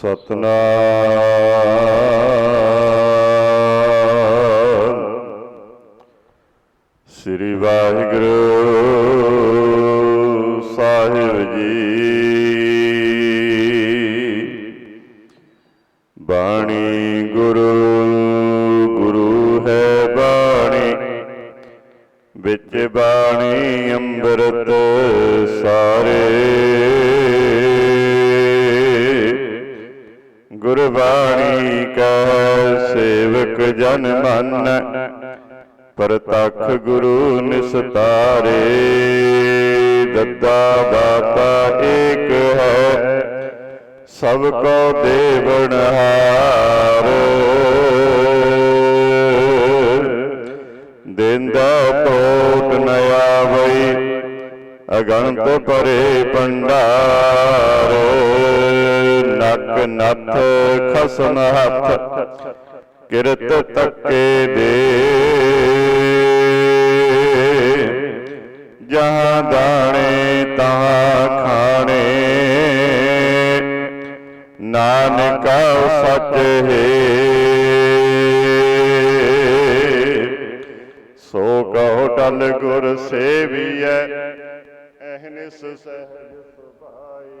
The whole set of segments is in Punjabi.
ਸਤਨਾਮ। ਸੇਵਕ ਜਨ ਮਨ, ਪ੍ਰਤੱਖ ਗੁਰੂ ਨਿਸਤਾਰੇ। ਦੱਦਾ ਦਾਤਾ ਏਕ ਹੈ, ਸਭ ਕੋ ਦੇਵਨਹਾਰ ਦਿੰਦਾ ਟੋਟ ਨ ਆਵਈ ਅਗਣਤ ਪਰੇ ਪੰਡਾਰੋ। ਨਕ ਨਥ ਖਸਮ ਹੱਥ ਕਿਰਤ ਤੱਕੇ ਦੇ। ਜਹਾਂ ਦਾਣੇ ਤਹਾਂ ਖਾਣੇ। ਨਾਨਕਾ ਸੱਚ ਹੈ। ਸੋ ਕਹੋ ਟਲ ਗੁਰ ਸੇਵੀਐ ਅਹਨਿਸ ਸਹਿਜ ਸੁਭਾਈ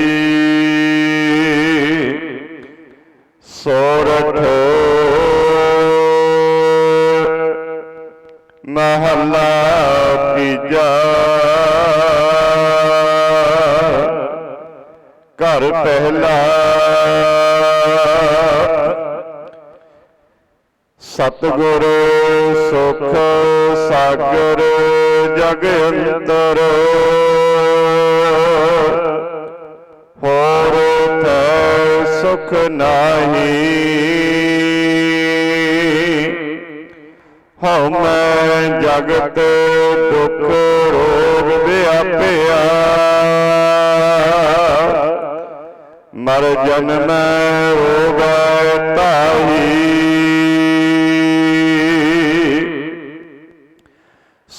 ਸਤਗੁਰ, ਸੁਖ ਸਾਗਰ, ਜਗ ਅੰਤਰ ਹੋਰ ਥੈ ਸੁਖ ਨਾਹੀ। ਹਉ ਜਗਤ ਦੁਖ ਰੋਗ ਵਿਆਪਿਆ ਮਰ ਜਨਮ ਰੋਗੈ ਤਾਹੀ।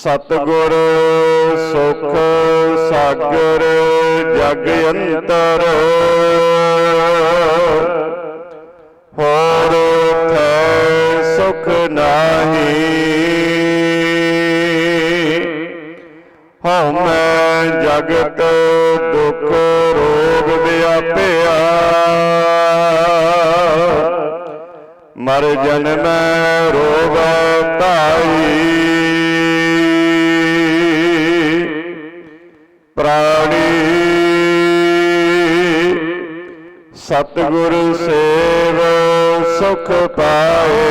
ਸਤਗੁਰ, ਸੁਖ ਸਾਗਰ, ਜਗ ਅੰਤਰ। ਹੋਰ ਥੈ ਸੁਖ ਨਾਹੀ। ਹਉ ਮੈਂ ਜਗਤ ਦੁਖ ਰੋਗ ਵਿਆਪਿਆ। ਮਰ ਜਨਮ ਰੋਗ ਤਾਈ ਸੁਖ ਪਾਏ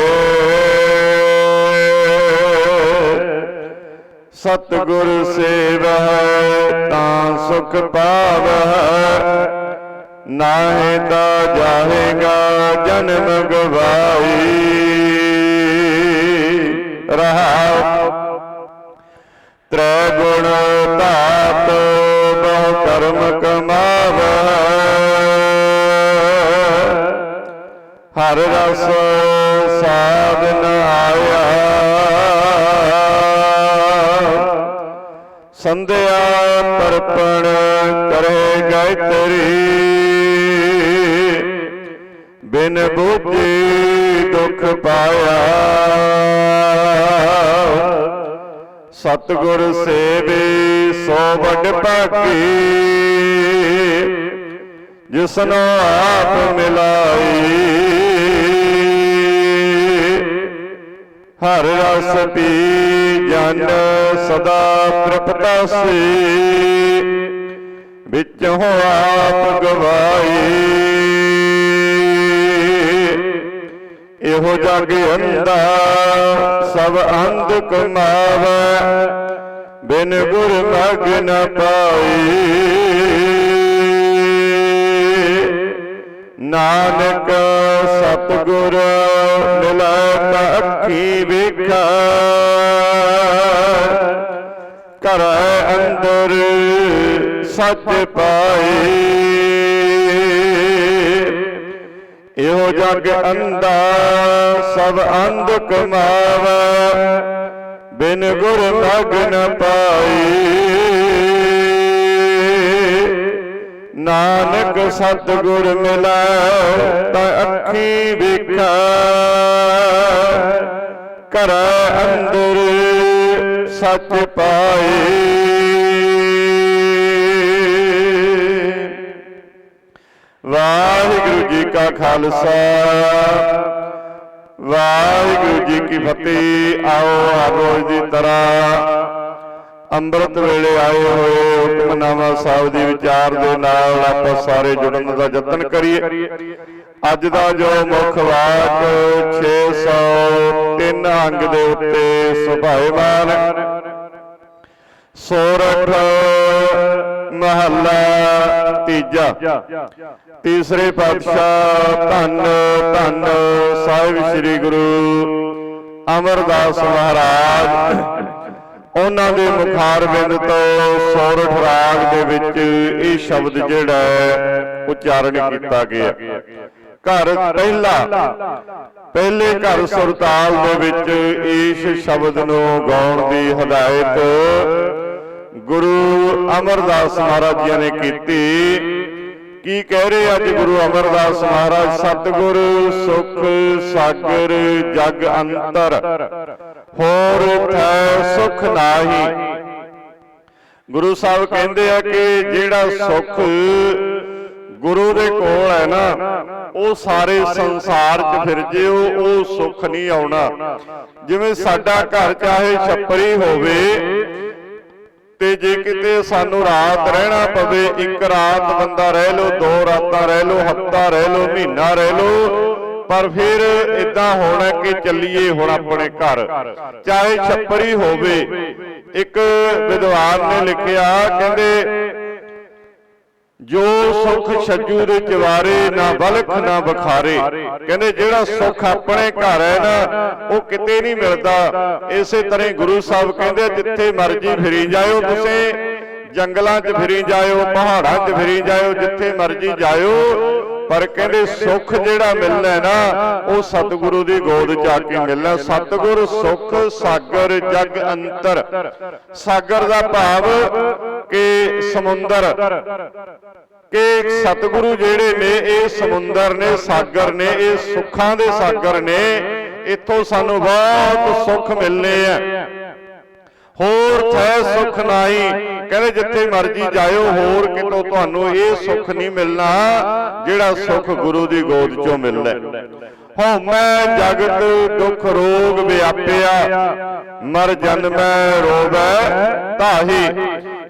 ਸਤਿਗੁਰ ਤਾਂ ਸੁਖ ਪਾਵੈ। ਨਾਹੇ ਤਾ ਜਾਏਗਾ ਜਨਮ ਗਵਾਈ। ਰਹਾਉ ਤ੍ਰੈ ਗੁਣ ਧਾਤ ਬਹੁ ਕਰਮ ਕਮਾਵੈ। ਹਰ ਰਸ ਸਾਧਨ ਆਇਆ ਸੰਧਿਆ ਪਰਪਣ ਕਰੇ ਗਾਇਤਰੀ। ਬਿਨ ਬੁੱਝੀ ਦੁਖ ਪਾਇਆ। ਸਤਿਗੁਰ ਸੇਵੇ ਸੋ ਵੱਡ ਭਾਗੀ। ਜਿਸਨੋ ਆਪ ਮਿਲਾਈ। ਹਰ ਰਸ ਪੀ ਜਨ ਸਦਾ ਤ੍ਰਿਪਤਾਸੀ ਵਿੱਚ ਹੋ ਆਪ ਗਵਾਈ। ਇਹੋ ਜਗ ਅੰਦਾ ਸਭ ਅੰਧ ਕਮਾਵੈ। ਬਿਨ ਗੁਰ ਮਗ ਨ ਪਾਈ। ਨਾਨਕ ਸਤਿਗੁਰ ਮਿਲੈ ਅੱਖੀ ਵੇਖੈ। ਘਰ ਅੰਦਰ ਸੱਚ ਪਾਏ। ਇਹੋ ਜਗ ਅੰਦਾ ਸਭ ਅੰਧ ਕਮਾਵੇ ਬਿਨ ਗੁਰ ਮਗ ਨ ਪਾਈ ਨਾਨਕ ਸਤਿਗੁਰ ਮਿਲੈ ਤਾਂ ਅੱਖੀ ਵੇਖੈ ਘਰ ਅੰਦਰ ਸੱਚ ਪਾਏ ਵਾਹਿਗੁਰੂ ਜੀ ਕਾ ਖਾਲਸਾ ਵਾਹਿਗੁਰੂ ਜੀ ਕੀ ਫਤਿਹ। ਆਓ ਆਰੋਜ਼ ਦੀ ਤਰ੍ਹਾਂ ਅੰਮ੍ਰਿਤ ਵੇਲੇ ਆਏ ਹੋਏ ਹੁਕਮਨਾਮਾ ਸਾਹਿਬ ਦੀ ਵਿਚਾਰ ਦੇ ਨਾਲ ਆਪਾਂ ਸਾਰੇ ਜੁੜਨ ਦਾ ਯਤਨ ਕਰੀਏ। ਅੱਜ ਦਾ ਜੋ ਮੁੱਖ ਵਾਕ 603 ਅੰਗ ਦੇ ਉੱਤੇ ਸੁਭਾਏਮਾਨ। ਸੋਰਠ, ਮਹੱਲਾ, ਤੀਜਾ। ਤੀਸਰੇ ਪਾਤਸ਼ਾਹ, ਧੰਨ ਧੰਨ ਸਾਹਿਬ ਸ੍ਰੀ ਗੁਰੂ ਅਮਰਦਾਸ ਮਹਾਰਾਜ। ਉਹਨਾਂ ਦੇ ਮੁਖਾਰ ਬਿੰਦ ਤੋਂ ਸੋਰਠ ਰਾਗ ਦੇ ਵਿੱਚ ਇਹ ਸ਼ਬਦ ਜਿਹੜਾ ਹੈ ਉਚਾਰਨ ਕੀਤਾ ਗਿਆ। ਘਰ ਪਹਿਲਾ ਪਹਿਲੇ। ਘਰ ਸੁਰਤਾਲ ਦੇ ਵਿੱਚ ਇਸ ਸ਼ਬਦ ਨੂੰ ਗਾਉਣ ਦੀ ਹਦਾਇਤ ਗੁਰੂ ਅਮਰਦਾਸ ਮਹਾਰਾਜ ਜੀ ਨੇ ਕੀਤੀ। ਕੀ ਕਹਿ ਰਹੇ ਅੱਜ ਗੁਰੂ ਅਮਰਦਾਸ ਮਹਾਰਾਜ? ਸਤਿਗੁਰ ਸੁਖ ਸਾਗਰ ਜਗ ਅੰਤਰ। ਹੋਰ ਥੈ ਸੁਖ ਨਾਹੀ। ਗੁਰੂ ਸਾਹਿਬ ਕਹਿੰਦੇ ਆ ਕਿ ਜਿਹੜਾ ਸੁਖ ਗੁਰੂ ਦੇ ਕੋਲ ਹੈ ਨਾ, ਉਹ ਸਾਰੇ ਸੰਸਾਰ 'ਚ ਫਿਰ ਜੇ ਉਹ ਉਹ ਸੁੱਖ ਨਹੀਂ ਆਉਣਾ। ਜਿਵੇਂ ਸਾਡਾ ਘਰ ਚਾਹੇ ਛੱਪਰੀ ਹੋਵੇ ਤੇ ਜੇ ਕਿਤੇ ਸਾਨੂੰ ਰਾਤ ਰਹਿਣਾ ਪਵੇ ਇੱਕ ਰਾਤ ਬੰਦਾ ਰਹਿ ਲੋ ਦੋ ਰਾਤਾਂ ਰਹਿ ਲੋ ਹਫਤਾ ਰਹਿ ਲੋ ਮਹੀਨਾ ਰਹਿ ਲੋ ਪਰ ਫਿਰ ਇਦਾਂ ਹੋਣਾ ਕਿ ਚੱਲੀਏ ਹੁਣ ਆਪਣੇ ਘਰ। ਚਾਹੇ ਛੱਪਰੀ ਹੋਵੇ। ਇੱਕ ਵਿਦਵਾਨ ਨੇ ਲਿਖਿਆ ਕਹਿੰਦੇ ਜੋ ਸੁਖ ਛੱਜੂ ਦੇ ਚਵਾਰੇ ਨਾ ਬਲਖ ਨਾ ਬਖਾਰੇ ਕਹਿੰਦੇ ਜਿਹੜਾ ਸੁਖ ਆਪਣੇ ਘਰ ਹੈ ਨਾ, ਉਹ ਕਿਤੇ ਨਹੀਂ ਮਿਲਦਾ। ਇਸੇ ਤਰ੍ਹਾਂ ਹੀ ਗੁਰੂ ਸਾਹਿਬ ਕਹਿੰਦੇ, ਜਿੱਥੇ ਮਰਜ਼ੀ ਫਿਰੀ ਜਾਇਓ ਤੁਸੀਂ, ਜੰਗਲਾਂ 'ਚ ਫਿਰੀ ਜਾਇਓ, ਪਹਾੜਾਂ 'ਚ ਫਿਰੀ ਜਾਇਓ, ਜਿੱਥੇ ਮਰਜ਼ੀ ਜਾਇਓ ਪਰ ਕਹਿੰਦੇ ਸੁਖ ਜਿਹੜਾ ਮਿਲਣਾ ਨਾ ਉਹ ਸਤਿਗੁਰੂ ਦੀ ਗੋਦ 'ਚ ਆ ਕੇ ਮਿਲਣਾ। ਸਤਿਗੁਰ ਸੁਖ ਸਾਗਰ ਜਗ ਅੰਤਰ। ਸਾਗਰ ਦਾ ਭਾਵ ਕਿ ਸਮੁੰਦਰ। ਕਿ ਸਤਿਗੁਰੂ ਜਿਹੜੇ ਨੇ ਇਹ ਸਮੁੰਦਰ ਨੇ ਸਾਗਰ ਨੇ ਇਹ ਸੁੱਖਾਂ ਦੇ ਸਾਗਰ ਨੇ ਇੱਥੋਂ ਸਾਨੂੰ ਬਹੁਤ ਸੁੱਖ ਮਿਲਨੇ ਆ। ਹੋਰ ਥੈ ਸੁਖ ਨਾਹੀ। ਕਹਿੰਦੇ ਜਿੱਥੇ ਮਰਜ਼ੀ ਜਾਇਓ ਹੋਰ ਕਿਤੋਂ ਤੁਹਾਨੂੰ ਇਹ ਸੁੱਖ ਨਹੀਂ ਮਿਲਣਾ ਜਿਹੜਾ ਸੁੱਖ ਗੁਰੂ ਦੀ ਗੋਦ ਚੋਂ ਮਿਲਦਾ ਹਉਮੈ ਜਗਤ ਦੁਖ ਰੋਗ ਵਿਆਪਿਆ ਮਰ ਜਨਮੈ ਰੋਵੈ ਤਾਹੀ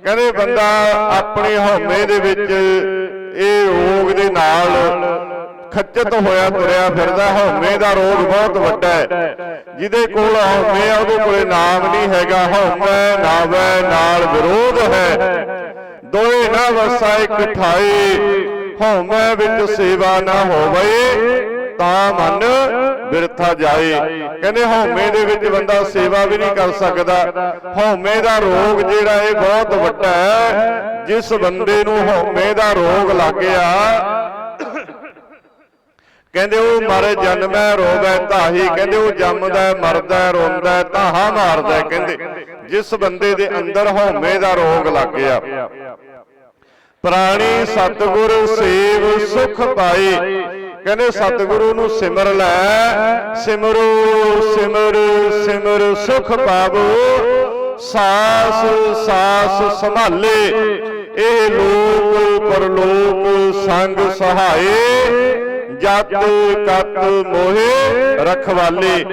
ਕਹਿੰਦੇ ਬੰਦਾ ਆਪਣੇ ਹਉਮੈ ਦੇ ਵਿੱਚ ਇਹ ਰੋਗ ਦੇ ਨਾਲ ਖੱਚਤ ਹੋਇਆ ਤੁਰਿਆ ਫਿਰਦਾ, ਹਉਮੈ ਦਾ ਰੋਗ ਬਹੁਤ ਵੱਡਾ ਹੈ। ਜਿਹਦੇ ਕੋਲ ਹਉਮੈ ਆ, ਉਹਦੇ ਕੋਲੇ ਨਾਮ ਨਹੀਂ ਹੈਗਾ। ਹਉਮੈ ਨਾਵੈ ਨਾਲ ਵਿਰੋਧ ਹੈ। ਦੋਏ ਨਾ ਵਸਾ, ਇੱਕ ਠਾਈ ਹਉਮੈ ਵਿੱਚ ਸੇਵਾ ਨਾ ਹੋਵੇ, ਤਾਂ ਮਨ ਬਿਰਥਾ ਜਾਏ। ਕਹਿੰਦੇ ਹਉਮੈ ਦੇ ਵਿੱਚ ਬੰਦਾ ਸੇਵਾ ਵੀ ਨਹੀਂ ਕਰ ਸਕਦਾ। ਹਉਮੈ ਦਾ ਰੋਗ ਜਿਹੜਾ ਇਹ ਬਹੁਤ ਵੱਡਾ ਹੈ। ਜਿਸ ਬੰਦੇ ਨੂੰ ਹਉਮੈ ਦਾ ਰੋਗ ਲੱਗ ਗਿਆ ਕਹਿੰਦੇ ਉਹ ਮਰ ਜਨਮੈ ਰੋਵੈ ਧਾਹੀ ਕਹਿੰਦੇ ਉਹ ਜੰਮਦਾ ਮਰਦਾ ਰੋਂਦਾ ਧਾਹਾ ਮਾਰਦਾ ਕਹਿੰਦੇ ਜਿਸ ਬੰਦੇ ਦੇ ਅੰਦਰ ਹਉਮੈ ਦਾ ਰੋਗ ਲੱਗ ਗਿਆ। ਪ੍ਰਾਣੀ ਸਤਿਗੁਰ ਸੇਵ ਸੁਖ ਪਾਏ ਕਹਿੰਦੇ ਸਤਿਗੁਰੂ ਨੂੰ ਸਿਮਰ ਲੈ ਸਿਮਰੋ ਸਿਮਰ ਸਿਮਰ ਸੁਖ ਪਾਵੋ। ਸਾਸ ਸਾਸ ਸੰਭਾਲੇ। ਇਹ ਲੋਕ ਪਰਲੋਕ ਸੰਗ ਸਹਾਏ। ਜਤ ਕਤ ਮੋਹਿ ਰਖਵਾਲੇ।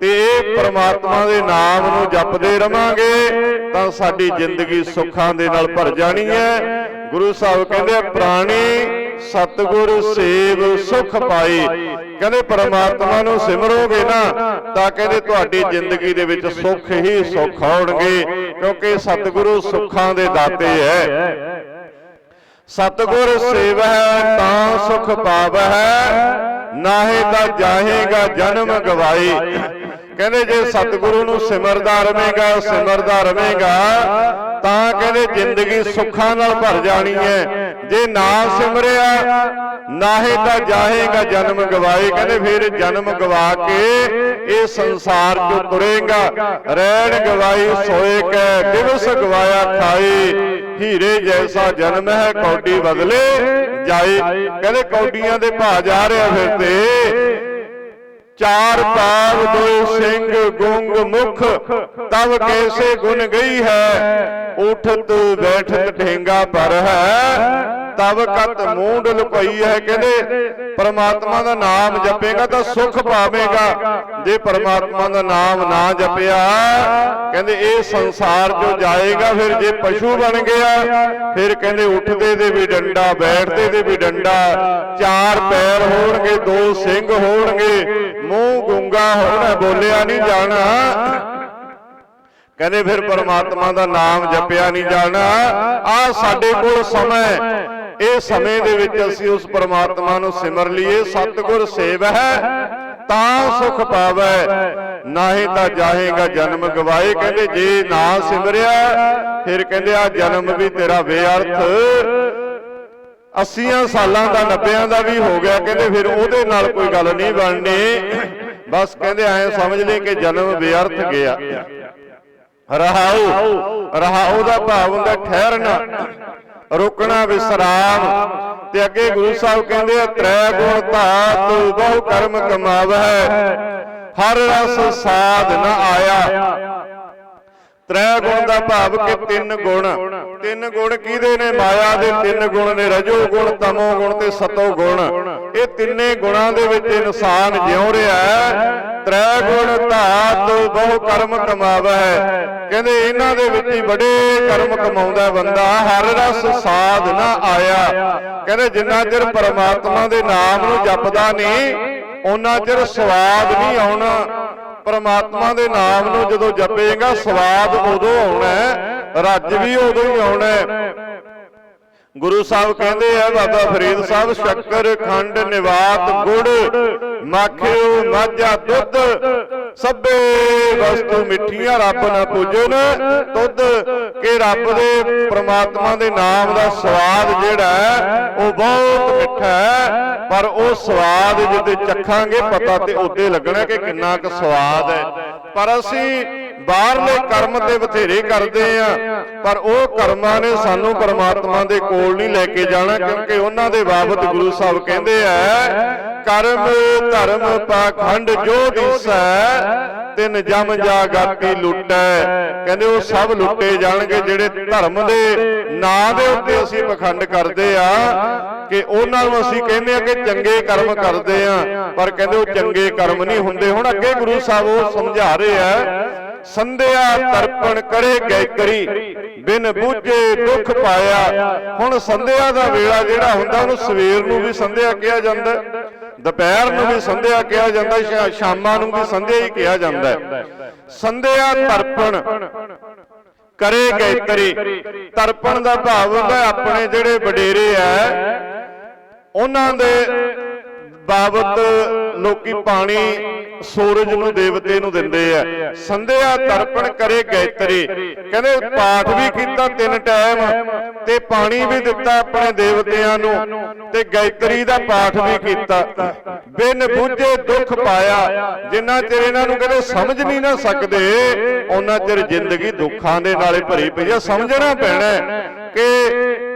ਤੇ ਇਹ ਪ੍ਰਮਾਤਮਾ ਦੇ ਨਾਮ ਨੂੰ ਜਪਦੇ ਰਵਾਂਗੇ ਤਾਂ ਸਾਡੀ ਜ਼ਿੰਦਗੀ ਸੁੱਖਾਂ ਦੇ ਨਾਲ ਭਰ ਜਾਣੀ ਹੈ। ਗੁਰੂ ਸਾਹਿਬ ਕਹਿੰਦੇ ਪ੍ਰਾਣੀ ਸਤਿਗੁਰ ਸੇਵ ਸੁਖ ਪਾਈ। ਕਹਿੰਦੇ ਪਰਮਾਤਮਾ ਨੂੰ ਸਿਮਰੋਗੇ ਨਾ ਤਾਂ ਕਹਿੰਦੇ ਤੁਹਾਡੀ ਜ਼ਿੰਦਗੀ ਦੇ ਵਿੱਚ ਸੁੱਖ ਹੀ ਸੁੱਖ ਆਉਣਗੇ ਕਿਉਂਕਿ ਸਤਿਗੁਰੂ ਸੁੱਖਾਂ ਦੇ ਦਾਤੇ ਹੈ। ਸਤਗੁਰ ਸੇਵਹਿ, ਤਾਂ ਸੁਖ ਪਾਵਹਿ। ਨਾਹੇ ਤਾਂ ਜਾਹੇਗਾ ਜਨਮ ਗਵਾਈ ਕਹਿੰਦੇ ਜੇ ਸਤਿਗੁਰੂ ਨੂੰ ਸਿਮਰਦਾ ਰਵੇਂਗਾ ਸਿਮਰਦਾ ਰਵੇਂਗਾ, ਤਾਂ ਕਹਿੰਦੇ ਜ਼ਿੰਦਗੀ ਸੁੱਖਾਂ ਨਾਲ ਭਰ ਜਾਣੀ ਹੈ। ਜੇ ਨਾ ਸਿਮਰਿਆ, ਨਾਹੇ ਤਾਂ ਜਾਹੇਗਾ ਜਨਮ ਗਵਾਏ ਕਹਿੰਦੇ ਫਿਰ ਜਨਮ ਗਵਾ ਕੇ ਇਹ ਸੰਸਾਰ ਚੋਂ ਤੁਰੇਗਾ। ਰਹਿਣ ਗਵਾਈ ਸੋਏ ਕੈ, ਦਿਵਸ ਗਵਾਇਆ ਖਾਈ। ਹੀਰੇ ਜੈਸਾ ਜਨਮ ਹੈ, ਕੌਡੀ ਬਦਲੇ, ਜਾਏ, ਕਹਿੰਦੇ ਕੌਡੀਆਂ ਦੇ ਭਾ ਜਾ ਰਿਹਾ ਫਿਰ ਤੇ। ਚਾਰ ਪਾਵ, ਦੋ ਸਿੰਘ, ਗੁੰਗ ਮੁਖ ਤਬ ਕੈਸੇ ਗੁਣ ਗਈ ਹੈ? ਉਠਤ, ਬੈਠਤ, ਢੇਂਗਾ ਪਰ ਹੈ। ਤਬ ਕਤ ਮੂੰਡ ਲੁਕਈ ਹੈ ਕਹਿੰਦੇ ਪਰਮਾਤਮਾ ਦਾ ਨਾਮ ਜਪੇਗਾ ਤਾਂ ਸੁਖ ਪਾਵੇਗਾ। ਜੇ ਪਰਮਾਤਮਾ ਦਾ ਨਾਮ ਨਾ ਜਪਿਆ ਕਹਿੰਦੇ ਇਹ ਸੰਸਾਰ ਜੋ ਜਾਏਗਾ ਫਿਰ ਜੇ ਪਸ਼ੂ ਬਣ ਗਿਆ ਫਿਰ ਕਹਿੰਦੇ ਉੱਠਦੇ ਦੇ ਵੀ ਡੰਡਾ ਬੈਠਦੇ ਦੇ ਵੀ ਡੰਡਾ ਚਾਰ ਪੈਰ ਹੋਣਗੇ ਦੋ ਸਿੰਘ ਹੋਣਗੇ ਮੂੰਹ ਗੁੰਗਾ ਹੋਣਾ ਬੋਲਿਆ ਨਹੀਂ ਜਾਣਾ। ਕਹਿੰਦੇ ਫਿਰ ਪਰਮਾਤਮਾ ਦਾ ਨਾਮ ਜਪਿਆ ਨਹੀਂ ਜਾਣਾ। ਆ ਸਾਡੇ ਕੋਲ ਸਮਾਂ ਹੈ। ਇਹ ਸਮੇਂ ਦੇ ਵਿੱਚ ਅਸੀਂ ਉਸ ਪਰਮਾਤਮਾ ਨੂੰ ਸਿਮਰ ਲਈਏ, ਸਤਿਗੁਰ ਸੇਵ ਹੈ, ਤਾਂ ਸੁਖ ਪਾਵੈ, ਨਾਹੀਂ ਤਾਂ ਜਾਹੇਗਾ ਜਨਮ ਗਵਾਏ। ਕਹਿੰਦੇ, ਜੇ ਨਾ ਸਿਮਰਿਆ, ਫਿਰ ਕਹਿੰਦੇ ਆ ਜਨਮ ਵੀ ਤੇਰਾ ਬੇਅਰਥ। 80 ਸਾਲਾਂ ਦਾ 90 ਦਾ ਵੀ ਹੋ ਗਿਆ। ਕਹਿੰਦੇ, ਫਿਰ ਉਹਦੇ ਨਾਲ ਕੋਈ ਗੱਲ ਨਹੀਂ ਬਣਨੀ। ਬਸ ਕਹਿੰਦੇ, ਐ ਸਮਝ ਲੈ ਕਿ ਜਨਮ ਬੇਅਰਥ ਗਿਆ। ਰਹਾਉ ਰਹਾਉ ਦਾ ਭਾਵ ਹੁੰਦਾ ਠਹਿਰਨਾ। ਰੁਕਣਾ ਵਿਸਰਾਮ। ਤੇ ਅੱਗੇ ਗੁਰੂ ਸਾਹਿਬ ਕਹਿੰਦੇ ਆ ਤ੍ਰੈ ਗੁਣ ਧਾਤ ਬਹੁ ਕਰਮ ਕਮਾਵੈ ਹਰ ਰਸ ਸਾਧ ਨ ਆਇਆ। ਤ੍ਰੈ ਗੁਣ ਦਾ ਭਾਵ ਕਿ ਤਿੰਨ ਗੁਣ। ਤਿੰਨ ਗੁਣ ਕਿਹਦੇ ਨੇ? ਮਾਇਆ ਦੇ ਤਿੰਨ ਗੁਣ ਨੇ ਰਜੋ ਗੁਣ ਤਮੋ ਗੁਣ ਤੇ ਸਤੋ ਗੁਣ। ਇਹ ਤਿੰਨੇ ਗੁਣਾਂ ਦੇ ਵਿੱਚ ਇਨਸਾਨ ਜਿਉ ਰਿਹਾ ਹੈ। ਤ੍ਰੈ ਗੁਣ ਧਾਤ ਬਹੁ ਕਰਮ ਕਮਾਵੈ। ਕਹਿੰਦੇ ਇਹਨਾਂ ਦੇ ਵਿੱਚ ਹੀ ਬੜੇ ਕਰਮ ਕਮਾਉਂਦਾ ਬੰਦਾ ਹਰ ਰਸ ਸਾਧ ਨਾ ਆਇਆ। ਕਹਿੰਦੇ ਜਿੰਨਾ ਚਿਰ ਪਰਮਾਤਮਾ ਦੇ ਨਾਮ ਨੂੰ ਜਪਦਾ ਨਹੀਂ ਉਹਨਾਂ ਚਿਰ ਸਵਾਦ ਨਹੀਂ ਆਉਣਾ। ਪਰਮਾਤਮਾ ਦੇ ਨਾਮ ਨੂੰ ਜਦੋਂ ਜਪੇਗਾ ਸਵਾਦ ਉਦੋਂ ਆਉਣਾ ਹੈ। ਰੱਜ ਵੀ ਉਦੋਂ ਹੀ ਆਉਣਾ ਹੈ। ਗੁਰੂ ਸਾਹਿਬ ਕਹਿੰਦੇ ਆ, ਬਾਬਾ ਫਰੀਦ ਸਾਹਿਬ, ਸ਼ੱਕਰ ਖੰਡ, ਨਿਵਾਤ ਗੁੜ, ਮਾਖਿਓ, ਮਾਝਾ ਦੁੱਧ, ਸਭੇ ਵਸਤੂ ਮਿੱਠੀਆਂ ਰੱਬ ਨਾ ਪੂਜਨ ਦੁੱਧ ਕਿ ਰੱਬ ਦੇ ਪ੍ਰਮਾਤਮਾ ਦੇ ਨਾਮ ਦਾ ਸਵਾਦ ਜਿਹੜਾ ਹੈ, ਉਹ ਬਹੁਤ ਮਿੱਠਾ ਹੈ। ਪਰ ਉਹ ਸਵਾਦ ਜਿੱਦੇ ਚੱਖਾਂਗੇ, ਪਤਾ ਤੇ ਉੱਤੇ ਲੱਗਣਾ ਕਿ ਕਿੰਨਾ ਕੁ ਸਵਾਦ ਹੈ। ਪਰ ਅਸੀਂ ਬਾਹਰਲੇ ਕਰਮ ਤੇ ਬਥੇਰੇ ਕਰਦੇ ਆ, ਪਰ ਉਹ ਕਰਮਾਂ ਨੇ ਸਾਨੂੰ ਪਰਮਾਤਮਾ ਦੇ ਕੋਲ ਨਹੀਂ ਲੈ ਕੇ ਜਾਣਾ, ਕਿਉਂਕਿ ਉਹਨਾਂ ਦੇ ਬਾਬਤ ਗੁਰੂ ਸਾਹਿਬ ਕਹਿੰਦੇ ਆ, ਕਰਮ ਧਰਮ ਪਾਖੰਡ ਜੋ ਦਿਸੈ, ਤਿੰਨ ਜਮ ਜਾ ਲੁੱਟੈ। ਕਹਿੰਦੇ ਉਹ ਸਭ ਲੁੱਟੇ ਜਾਣਗੇ, ਜਿਹੜੇ ਧਰਮ ਦੇ ਨਾਂ ਦੇ ਉੱਤੇ ਅਸੀਂ ਪਖੰਡ ਕਰਦੇ ਆ, ਕਿ ਉਹਨਾਂ ਨੂੰ ਅਸੀਂ ਕਹਿੰਦੇ ਆ ਕਿ ਚੰਗੇ ਕਰਮ ਕਰਦੇ ਆ। ਪਰ ਕਹਿੰਦੇ ਉਹ ਚੰਗੇ ਕਰਮ ਨਹੀਂ ਹੁੰਦੇ। ਹੁਣ ਅੱਗੇ ਗੁਰੂ ਸਾਹਿਬ ਉਹ ਸਮਝਾ ਰਹੇ ਆ ਸੰਧਿਆ ਤਰਪਣ ਕਰੇ ਗੈਕਰੀ ਬਿਨ ਬੂਝੇ ਦੁੱਖ ਪਾਇਆ। ਹੁਣ ਸੰਧਿਆ ਦਾ ਵੇਲਾ ਜਿਹੜਾ ਹੁੰਦਾ, ਉਹਨੂੰ ਸਵੇਰ ਨੂੰ ਵੀ ਸੰਧਿਆ ਕਿਹਾ ਜਾਂਦਾ ਦੁਪਹਿਰ ਨੂੰ ਵੀ ਸੰਧਿਆ ਕਿਹਾ ਜਾਂਦਾ ਸ਼ਾਮਾਂ ਨੂੰ ਵੀ ਸੰਧਿਆ ਹੀ ਕਿਹਾ ਜਾਂਦਾ ਸੰਧਿਆ ਤਰਪਣ ਕਰੇ ਗੈਕਰੀ ਤਰਪਣ ਦਾ ਭਾਵ ਹੁੰਦਾ ਆਪਣੇ ਜਿਹੜੇ ਵਡੇਰੇ ਆ, ਉਹਨਾਂ ਦੇ ਬਾਬਤ ਲੋਕੀ ਪਾਣੀ ਸੂਰਜ ਨੂੰ ਦੇਵਤੇ ਨੂੰ ਦਿੰਦੇ ਆ। ਸੰਧਿਆ ਤਰਪਣ ਕਰੇ ਗਾਇਤਰੀ। ਕਹਿੰਦੇ ਪਾਠ ਵੀ ਕੀਤਾ ਤਿੰਨ ਟਾਈਮ ਤੇ ਪਾਣੀ ਵੀ ਦਿੱਤਾ ਆਪਣੇ ਦੇਵਤਿਆਂ ਨੂੰ ਤੇ ਗਾਇਤਰੀ ਦਾ ਪਾਠ ਵੀ ਕੀਤਾ। ਬਿਨ ਬੁੱਝੇ ਦੁੱਖ ਪਾਇਆ। ਜਿੰਨਾ ਚਿਰ ਇਹਨਾਂ ਨੂੰ ਕਹਿੰਦੇ ਸਮਝ ਨਹੀਂ ਨਾ ਸਕਦੇ, ਉਹਨਾਂ ਚਿਰ ਜ਼ਿੰਦਗੀ ਦੁੱਖਾਂ ਦੇ ਨਾਲੇ ਭਰੀ ਪਈ ਆ। ਸਮਝਣਾ ਪੈਣਾ ਕਿ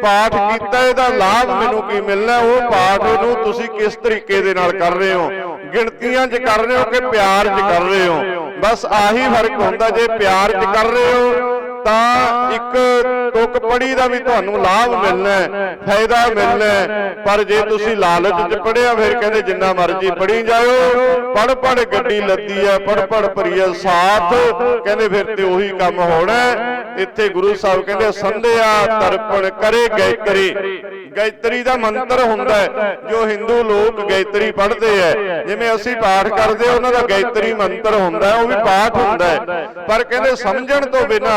ਪਾਠ ਕੀਤਾ, ਇਹਦਾ ਲਾਭ ਮੈਨੂੰ ਕੀ ਮਿਲਣਾ? ਉਹ ਪਾਠ ਨੂੰ ਤੁਸੀਂ ਕਿਸ ਤਰੀਕੇ ਦੇ ਨਾਲ ਕਰ ਰਹੇ ਹੋ? ਗਿਣਤੀਆਂ 'ਚ ਕਰ ਰਹੇ ਹੋ ਕਿ ਪਿਆਰ 'ਚ ਕਰ ਰਹੇ ਹੋ? ਬਸ ਆਹੀ ਫ਼ਰਕ ਹੁੰਦਾ ਜੇ ਪਿਆਰ 'ਚ ਕਰ ਰਹੇ ਹੋ ਤਾਂ ਇੱਕ ਤੁਕ ਪੜੀ ਦਾ ਵੀ ਤੁਹਾਨੂੰ ਲਾਭ ਮਿਲਣਾ ਫਾਇਦਾ ਮਿਲਣਾ ਪਰ ਜੇ ਤੁਸੀਂ ਲਾਲਚ 'ਚ ਪੜਿਆ ਫਿਰ ਕਹਿੰਦੇ ਜਿੰਨਾ ਮਰਜ਼ੀ ਪੜੀ ਜਾਓ ਪੜ ਪੜ ਗੱਡੀ ਲੱਦੀ ਹੈ ਪੜ ਪੜ ਭਰੀਏ ਸਾਥ। ਕਹਿੰਦੇ ਫਿਰ ਤੇ ਉਹੀ ਕੰਮ ਹੋਣਾ ਇੱਥੇ ਗੁਰੂ ਸਾਹਿਬ ਕਹਿੰਦੇ ਸੰਧਿਆ ਤਰਪਣ ਕਰੇ ਗੈਤਰੀ ਗੈਤਰੀ ਦਾ ਮੰਤਰ ਹੁੰਦਾ ਜੋ ਹਿੰਦੂ ਲੋਕ ਗੈਤਰੀ ਪੜ੍ਹਦੇ ਐ ਜਿਵੇਂ ਅਸੀਂ ਪਾਠ ਕਰਦੇ ਹਾਂ, ਉਹਨਾਂ ਦਾ ਗੈਤਰੀ ਮੰਤਰ ਹੁੰਦਾ ਉਹ ਵੀ ਪਾਠ ਹੁੰਦਾ ਹੈ। ਪਰ ਕਹਿੰਦੇ ਸਮਝਣ ਤੋਂ ਬਿਨਾ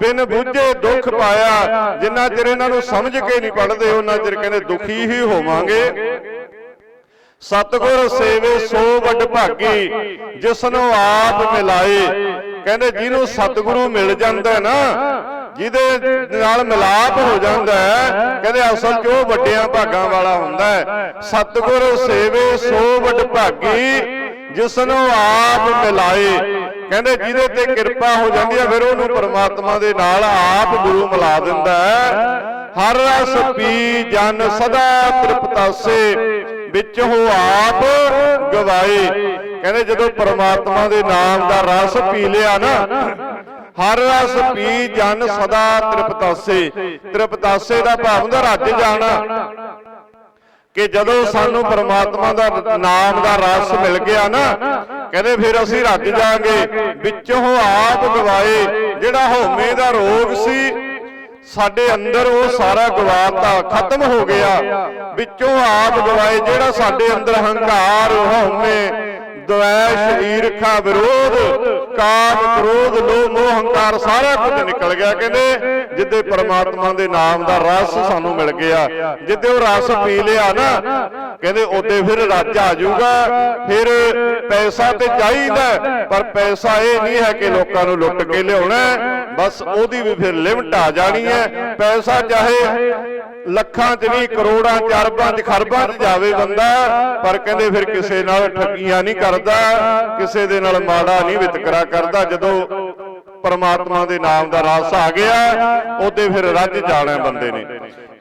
ਬਿਨ ਬੁੱਝੇ ਦੁੱਖ ਪਾਇਆ, ਜਿੰਨਾ ਚਿਰ ਇਹਨਾਂ ਨੂੰ ਸਮਝ ਕੇ ਨਹੀਂ ਪੜਦੇ ਉਹਨਾਂ ਚਿਰ ਕਹਿੰਦੇ ਦੁਖੀ ਹੀ ਹੋਵਾਂਗੇ। ਸਤਗੁਰ ਸੇਵੇ ਸੋ ਵੱਡ ਭਾਗੀ ਜਿਸ ਆਪ ਮਿਲਾਏ। ਕਹਿੰਦੇ ਜਿਹਨੂੰ ਸਤਗੁਰੂ ਮਿਲ ਜਾਂਦਾ ਨਾ, ਜਿਹਦੇ ਨਾਲ ਮਿਲਾਪ ਹੋ ਜਾਂਦਾ ਹੈ, ਕਹਿੰਦੇ ਅਸਲ 'ਚ ਉਹ ਵੱਡਿਆਂ ਭਾਗਾਂ ਵਾਲਾ ਹੁੰਦਾ ਹੈ। ਸਤਗੁਰ ਸੇਵੇ ਸੋ ਵੱਡ ਭਾਗੀ, ਜਿਸਨੂੰ ਆਪ ਮਿਲਾਏ। ਕਹਿੰਦੇ ਜਿਹਦੇ ਤੇ ਕਿਰਪਾ ਹੋ ਜਾਂਦੀ ਹੈ ਫਿਰ ਉਹਨੂੰ ਪਰਮਾਤਮਾ ਦੇ ਨਾਲ ਆਪ ਗੁਰੂ ਮਿਲਾ ਦਿੰਦਾ ਹੈ। ਹਰ ਰਸ ਪੀ ਜਨ ਸਦਾ ਤ੍ਰਿਪਤਾਸੇ, ਵਿੱਚ ਹੋ ਆਪ ਗਵਾਏ। ਕਹਿੰਦੇ ਜਦੋਂ ਪਰਮਾਤਮਾ ਦੇ ਨਾਮ ਦਾ ਰਸ ਪੀ ਲਿਆ ਨਾ, ਹਰ ਰਸ ਪੀ ਜਨ ਸਦਾ ਤ੍ਰਿਪਤਾਸੇ। ਤ੍ਰਿਪਤਾਸੇ ਦਾ ਭਾਵ ਹੁੰਦਾ ਰੱਜ ਜਾਣਾ। ਕਿ ਜਦੋਂ ਸਾਨੂੰ ਪਰਮਾਤਮਾ ਦਾ ਨਾਮ ਦਾ ਰਸ ਮਿਲ ਗਿਆ ਨਾ ਕਹਿੰਦੇ ਫਿਰ ਅਸੀਂ ਰੱਜ ਜਾਾਂਗੇ। ਵਿੱਚੋਂ ਆਪ ਗਵਾਏ। ਜਿਹੜਾ ਹਉਮੈ ਦਾ ਰੋਗ ਸੀ ਸਾਡੇ ਅੰਦਰ ਉਹ ਸਾਰਾ ਗਵਾਤਾ ਖਤਮ ਹੋ ਗਿਆ। ਵਿੱਚੋਂ ਆਪ ਗਵਾਏ ਜਿਹੜਾ ਸਾਡੇ ਅੰਦਰ ਹੰਕਾਰ ਹਉਮੈ ਦ્વੈਸ਼ ਈਰਖਾ ਵਿਰੋਧ, ਕਾਮ ਕ੍ਰੋਧ, ਲੋਭ, ਮੋਹ, ਹੰਕਾਰ, ਸਾਰਾ ਕੁਝ ਨਿਕਲ ਗਿਆ। ਕਹਿੰਦੇ, ਜਿੱਦੇ ਪਰਮਾਤਮਾ ਦੇ ਨਾਮ ਦਾ ਰਸ ਸਾਨੂੰ ਮਿਲ ਗਿਆ, ਜਿੱਦੇ ਉਹ ਰਸ ਪੀ ਲਿਆ ਨਾ, ਕਹਿੰਦੇ, ਉਹਦੇ ਫਿਰ ਰੱਜ ਆ ਜਾਊਗਾ। ਫਿਰ ਪੈਸਾ ਤੇ ਚਾਹੀਦਾ, ਪਰ ਪੈਸਾ ਇਹ ਨਹੀਂ ਹੈ ਕਿ ਲੋਕਾਂ ਨੂੰ ਲੁੱਟ ਕੇ ਲਿਆਉਣਾ ਬਸ ਉਹਦੀ ਵੀ ਫਿਰ ਲਿਮਟ ਆ ਜਾਣੀ ਹੈ। ਪੈਸਾ ਚਾਹੇ ਲੱਖਾਂ ਚ ਵੀ ਕਰੋੜਾਂ ਚ, ਅਰਬਾਂ ਚ, ਖਰਬਾਂ ਚ ਜਾਵੇ ਬੰਦਾ, ਪਰ ਕਹਿੰਦੇ ਫਿਰ ਕਿਸੇ ਨਾਲ ਠੱਗੀਆਂ ਨਹੀਂ ਕਰਦਾ, ਕਿਸੇ ਦੇ ਨਾਲ ਮਾੜਾ ਨਹੀਂ ਵਿਤਕਰਾ ਕਰਦਾ। ਜਦੋਂ ਪਰਮਾਤਮਾ ਦੇ ਨਾਮ ਦਾ ਰਸ ਆ ਗਿਆ, ਉਹਦੇ ਫਿਰ ਰੱਜ ਜਾਣਾ ਬੰਦੇ ਨੇ।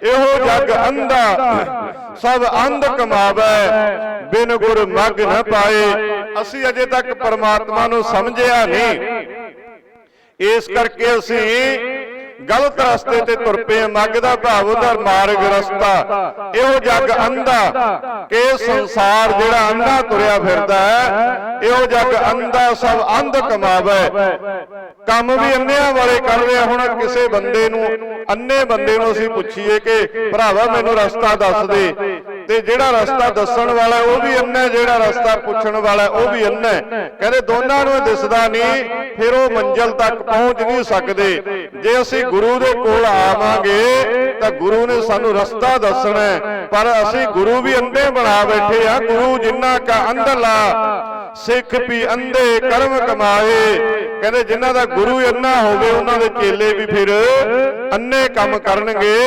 ਇਹੋ ਜਗ ਅੰਧਾ, ਸਭ ਅੰਧ ਕਮਾਵੇ, ਬਿਨ ਗੁਰ ਮੱਗ ਨਾ ਪਾਏ। ਅਸੀਂ ਅਜੇ ਤੱਕ ਪਰਮਾਤਮਾ ਨੂੰ ਸਮਝਿਆ ਨਹੀਂ। ਇਸ ਕਰਕੇ ਅਸੀਂ ਗਲਤ ਰਸਤੇ ਤੇ ਤੁਰ ਪਏ ਮੱਗ ਦਾ ਭਾਵ ਉਹਦਾ ਮਾਰਗ ਰਸਤਾ। ਇਹੋ ਜਗ ਅੰਧਾ। ਕਿ ਸੰਸਾਰ ਜਿਹੜਾ ਅੰਧਾ ਤੁਰਿਆ ਫਿਰਦਾ ਹੈ, ਇਹੋ ਜੱਗ ਅੰਧਾ ਸਭ ਅੰਧ ਕਮਾਵੇ। ਕੰਮ ਵੀ ਅੰਨਿਆਂ ਵਾਲੇ ਕਰ ਰਿਹਾ ਹੁਣ ਕਿਸੇ ਬੰਦੇ ਨੂੰ, ਅੰਨੇ ਬੰਦੇ ਨੂੰ ਅਸੀਂ ਪੁੱਛੀਏ ਕਿ, ਭਰਾਵਾ ਮੈਨੂੰ ਰਸਤਾ ਦੱਸ ਦੇ। ਤੇ ਜਿਹੜਾ ਰਸਤਾ ਦੱਸਣ ਵਾਲਾ ਉਹ ਵੀ ਅੰਨਾ ਜਿਹੜਾ ਰਸਤਾ ਪੁੱਛਣ ਵਾਲਾ ਉਹ ਵੀ ਅੰਨਾ। ਕਹਿੰਦੇ ਦੋਨਾਂ ਨੂੰ ਦਿਸਦਾ ਨਹੀਂ ਫਿਰ ਉਹ ਮੰਜ਼ਲ ਤੱਕ ਪਹੁੰਚ ਨਹੀਂ ਸਕਦੇ। ਜੇ ਅਸੀਂ ਗੁਰੂ ਦੇ ਕੋਲ ਆਵਾਂਗੇ ਤਾਂ ਗੁਰੂ ਨੇ ਸਾਨੂੰ ਰਸਤਾ ਦੱਸਣਾ ਪਰ ਅਸੀਂ ਗੁਰੂ ਵੀ ਅੰਧੇ ਬਣਾ ਬੈਠੇ ਆ ਗੁਰੂ ਜਿੰਨਾ ਕਾ ਅੰਧਲਾ, ਸਿੱਖ ਵੀ ਅੰਧੇ, ਕਰਮ ਕਮਾਏ। ਕਹਿੰਦੇ ਜਿਨ੍ਹਾਂ ਦਾ ਗੁਰੂ ਅੰਨਾ ਹੋਵੇ, ਉਹਨਾਂ ਦੇ ਚੇਲੇ ਵੀ ਫਿਰ ਅੰਨੇ ਕੰਮ ਕਰਨਗੇ,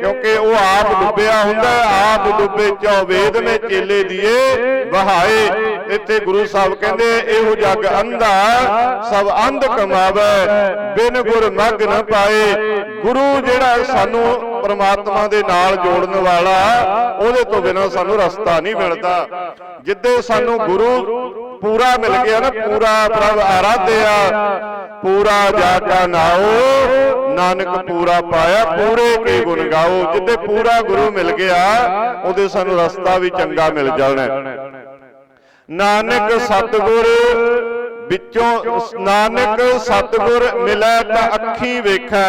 ਕਿਉਂਕਿ ਉਹ ਆਪ ਡੁੱਬਿਆ ਹੁੰਦਾ ਆਪ ਡੁੱਬੇ ਚੋ ਵੇਦ ਮੇ ਚੇਲੇ ਦੀਏ, ਵਹਾਏ। ਇੱਥੇ ਗੁਰੂ ਸਾਹਿਬ ਕਹਿੰਦੇ, ਇਹੋ ਜਗ ਅੰਧਾ, ਸਭ ਅੰਧ ਕਮਾਵੇ, ਬਿਨ ਗੁਰ ਮਗ ਨਾ ਪਾਏ। ਗੁਰੂ ਜਿਹੜਾ ਸਾਨੂੰ ਪਰਮਾਤਮਾ ਦੇ ਨਾਲ ਜੋੜਨ ਵਾਲਾ ਉਹਦੇ ਤੋਂ ਬਿਨਾਂ ਸਾਨੂੰ ਰਸਤਾ ਨਹੀਂ ਮਿਲਦਾ। ਜਿੱਦੇ ਸਾਨੂੰ ਗੁਰੂ ਪੂਰਾ ਮਿਲ ਗਿਆ ਨਾ, ਪੂਰਾ ਪ੍ਰਭ ਆਰਾਧਿਆ, ਪੂਰਾ ਜਾ ਕਾ ਨਾਓ ਨਾਨਕ ਪੂਰਾ ਪਾਇਆ, ਪੂਰੇ ਕੇ ਗੁਣ ਗਾਓ। ਜਿੱਦੇ ਪੂਰਾ ਗੁਰੂ ਮਿਲ ਗਿਆ, ਉਹਦੇ ਸਾਨੂੰ ਰਸਤਾ ਵੀ ਚੰਗਾ ਮਿਲ ਜਾਣਾ ਨਾਨਕ ਸਤਿਗੁਰ ਵਿੱਚੋਂ ਨਾਨਕ ਸਤਿਗੁਰ ਮਿਲੈ ਤਾਂ ਅੱਖੀ ਵੇਖੈ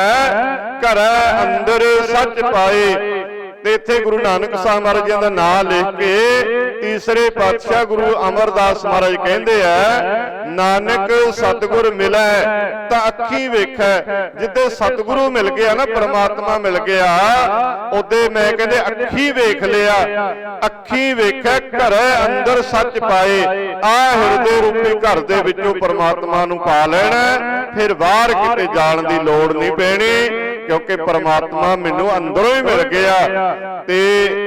ਘਰ ਅੰਦਰ ਸੱਚ ਪਾਏ। ਤੇ ਇੱਥੇ ਗੁਰੂ ਨਾਨਕ ਸਾਹਿਬ ਮਹਾਰਾਜ ਜੀ ਦਾ ਨਾਮ ਲਿਖ ਕੇ ਤੀਸਰੇ ਪਾਤਸ਼ਾਹ ਗੁਰੂ ਅਮਰਦਾਸ ਮਹਾਰਾਜ ਕਹਿੰਦੇ ਆ, ਨਾਨਕ ਸਤਿਗੁਰ ਮਿਲੈ, ਤਾਂ ਅੱਖੀ ਵੇਖੈ। ਜਿੱਦੇ ਸਤਿਗੁਰੂ ਮਿਲ ਗਿਆ ਨਾ, ਪ੍ਰਮਾਤਮਾ ਮਿਲ ਗਿਆ, ਉਹਦੇ ਮੈਂ ਕਹਿੰਦੇ ਅੱਖੀ ਵੇਖ ਲਿਆ। ਅੱਖੀ ਵੇਖੈ, ਘਰੇ ਅੰਦਰ ਸੱਚ ਪਾਏ। ਆ ਹਿਰਦੇ ਰੂਪੀ ਘਰ ਦੇ ਵਿੱਚੋਂ ਪਰਮਾਤਮਾ ਨੂੰ ਪਾ ਲੈਣਾ, ਫਿਰ ਬਾਹਰ ਕਿਤੇ ਜਾਣ ਦੀ ਲੋੜ ਨਹੀਂ ਪੈਣੀ। ਕਿਉਂਕਿ ਪ੍ਰਮਾਤਮਾ ਮੈਨੂੰ ਅੰਦਰੋਂ ਹੀ ਮਿਲ ਗਿਆ। ਤੇ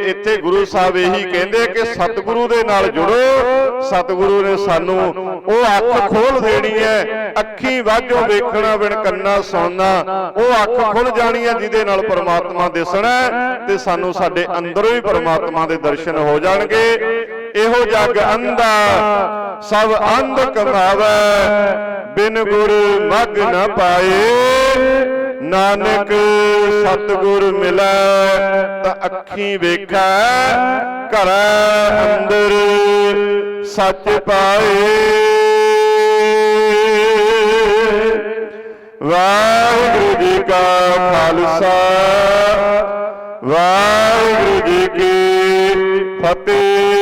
ਇੱਥੇ ਗੁਰੂ ਸਾਹਿਬ ਇਹੀ ਕਹਿੰਦੇ ਕਿ ਸਤਿਗੁਰੂ ਦੇ ਨਾਲ ਜੁੜੋ। ਸਤਿਗੁਰੂ ਨੇ ਸਾਨੂੰ ਉਹ ਅੱਖ ਖੋਲ ਦੇਣੀ ਹੈ। ਅੱਖੀ ਵਾਜੋ ਵੇਖਣਾ ਬਿਨ ਕੰਨਾ ਸੁਣਨਾ ਉਹ ਅੱਖ ਖੁੱਲ ਜਾਣੀ ਹੈ ਜਿਹਦੇ ਨਾਲ ਪ੍ਰਮਾਤਮਾ ਦਿਸਣਾ ਤੇ ਸਾਨੂੰ ਸਾਡੇ ਅੰਦਰੋਂ ਹੀ ਪ੍ਰਮਾਤਮਾ ਦੇ ਦਰਸ਼ਨ ਹੋ ਜਾਣਗੇ। ਇਹੋ ਜਗ ਅੰਧਾ। ਸਭ ਅੰਧ ਕਮਾਵੇ। ਬਿਨ ਗੁਰ ਮਗ ਨ ਪਾਏ। ਨਾਨਕ ਸਤਿਗੁਰ ਮਿਲੈ, ਤਾਂ ਅੱਖੀ ਵੇਖੈ, ਘਰ ਅੰਦਰ ਸੱਚ ਪਾਏ। ਵਾਹਿਗੁਰੂ ਜੀ ਕਾ ਖਾਲਸਾ, ਵਾਹਿਗੁਰੂ ਜੀ ਕੀ ਫਤਿਹ।